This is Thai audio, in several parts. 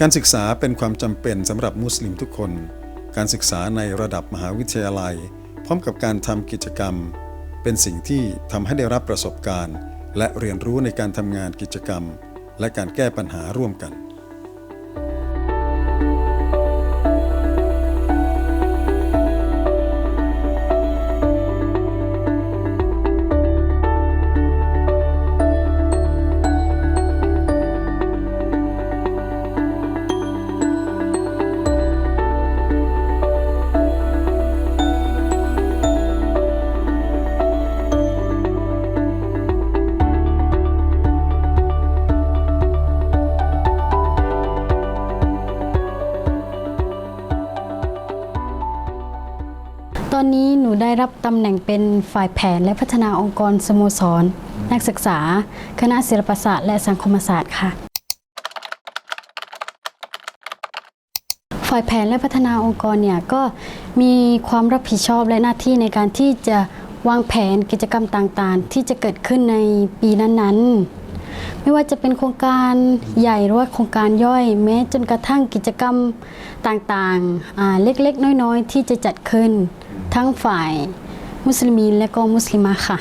การศึกษาเป็นความจำเป็นสำหรับมุสลิมทุกคน การศึกษาในระดับมหาวิทยาลัย พร้อมกับการทำกิจกรรม เป็นสิ่งที่ทำให้ได้รับประสบการณ์ และเรียนรู้ในการทำงานกิจกรรม และการแก้ปัญหาร่วมกัน ตอนนี้หนูได้รับตำแหน่งเป็นฝ่ายแผนและพัฒนาองค์กรสโมสร นักศึกษา คณะศิลปศาสตร์และสังคมศาสตร์ค่ะ ฝ่ายแผนและพัฒนาองค์กรเนี่ยก็มีความรับผิดชอบและหน้าที่ในการที่จะวางแผนกิจกรรมต่างๆ ที่จะเกิดขึ้นในปีนั้นๆ ไม่ว่าจะเป็นโครงการใหญ่หรือว่าโครงการย่อย แม้จนกระทั่งกิจกรรมต่างๆเล็กๆ น้อยๆ ที่จะจัดขึ้น ทั้งฝ่ายมุสลิมีนและก็มุสลิมะค่ะ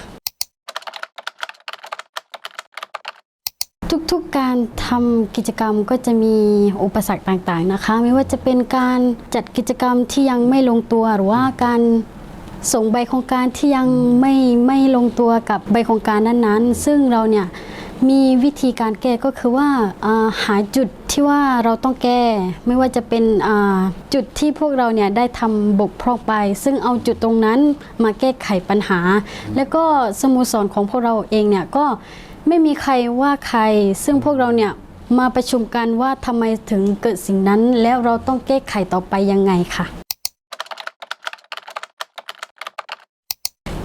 ทุกๆการทำกิจกรรมก็จะมีอุปสรรคต่างๆนะคะ ไม่ว่าจะเป็นการจัดกิจกรรมที่ยังไม่ลงตัวหรือว่าการส่งใบโครงการที่ยังไม่ไม่ลงตัวกับใบโครงการนั้นๆ ซึ่งเราเนี่ย มีวิธีการแก้ก็คือว่าหาจุดที่ว่าเราต้องแก้ ไม่ว่าจะเป็นจุดที่พวกเราเนี่ยได้ทำบกพร่องไป ซึ่งเอาจุดตรงนั้นมาแก้ไขปัญหา แล้วก็สโมสรของพวกเราเองเนี่ยก็ไม่มีใครว่าใคร ซึ่งพวกเราเนี่ยมาประชุมกันว่าทำไมถึงเกิดสิ่งนั้น แล้วเราต้องแก้ไขต่อไปยังไงค่ะ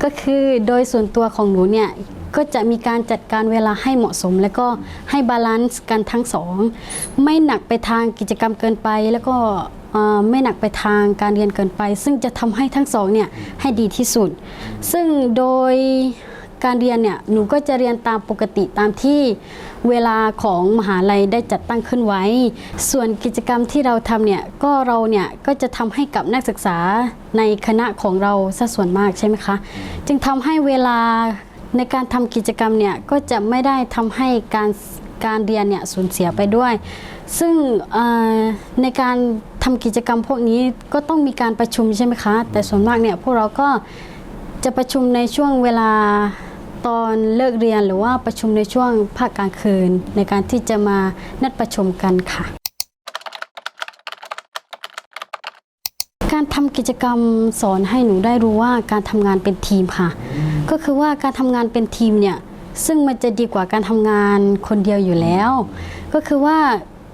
ก็คือโดยส่วนตัวของหนูเนี่ยก็จะมีการจัดการเวลาให้เหมาะสม แล้วก็ให้บาลานซ์กันทั้งสองไม่หนักไปทางกิจกรรมเกินไป แล้วก็ไม่หนักไปทางการเรียนเกินไป ซึ่งจะทำให้ทั้งสองเนี่ยให้ดีที่สุด ซึ่งโดยการเรียนเนี่ยหนูก็จะเรียนตามปกติตามที่เวลาของมหาลัยได้จัดตั้งขึ้นไว้ ส่วนกิจกรรมที่เราทำเนี่ยก็เราเนี่ยก็จะทำให้กับนักศึกษาในคณะของเราซะส่วนมากใช่ไหมคะ จึงทำให้เวลา ในการทำกิจกรรมเนี่ยก็จะไม่ได้ทำให้การการเรียนเนี่ยสูญเสียไปด้วย ซึ่งในการทำกิจกรรมพวกนี้ก็ต้องมีการประชุมใช่ไหมคะ แต่ส่วนมากเนี่ยพวกเราก็จะประชุมในช่วงเวลาตอนเลิกเรียนหรือว่าประชุมในช่วงภาคกลางคืน ในการที่จะมานัดประชุมกันค่ะ การทำกิจกรรมสอนให้หนูได้รู้ว่าการทำงานเป็นทีมค่ะ ก็คือว่าการทำงานเป็นทีมเนี่ยซึ่งมันจะดีกว่าการทำงานคนเดียวอยู่แล้ว ก็คือว่า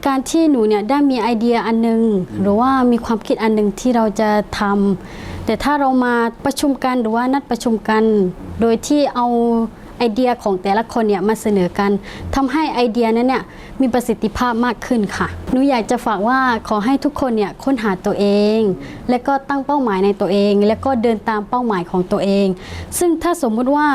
การที่หนูเนี่ยได้มีไอเดียอันนึง หรือว่ามีความคิดอันหนึงที่เราจะทำแต่ถ้าเรามาประชุมกันหรือว่านัดประชุมกัน โดยที่เอา ไอเดียของแต่ละคนเนี่ยมาเสนอกันทำให้ไอเดียนั้นเนี่ยมีประสิทธิภาพมากขึ้นค่ะหนูอยากจะฝากว่าขอให้ทุกคนเนี่ยค้นหาตัวเอง และก็ตั้งเป้าหมายในตัวเอง และก็เดินตามเป้าหมายของตัวเอง ซึ่งถ้าสมมุติว่า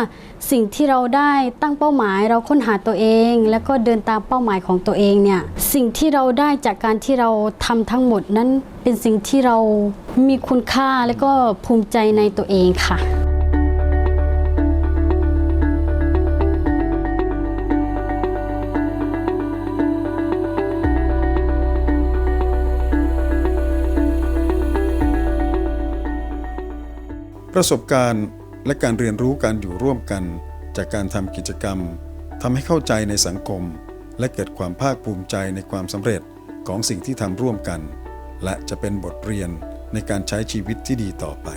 สิ่งที่เราได้ตั้งเป้าหมายเราค้นหาตัวเอง แล้วก็เดินตามเป้าหมายของตัวเองเนี่ยสิ่งที่เราได้จากการที่เราทำทั้งหมดนั้นเป็นสิ่งที่เรามีคุณค่าและก็ภูมิใจในตัวเองค่ะ ประสบการณ์และการเรียนรู้การอยู่ร่วมกัน จากการทำกิจกรรมทำให้เข้าใจในสังคม และเกิดความภาคภูมิใจในความสำเร็จของสิ่งที่ทำร่วมกัน และจะเป็นบทเรียนในการใช้ชีวิตที่ดีต่อไป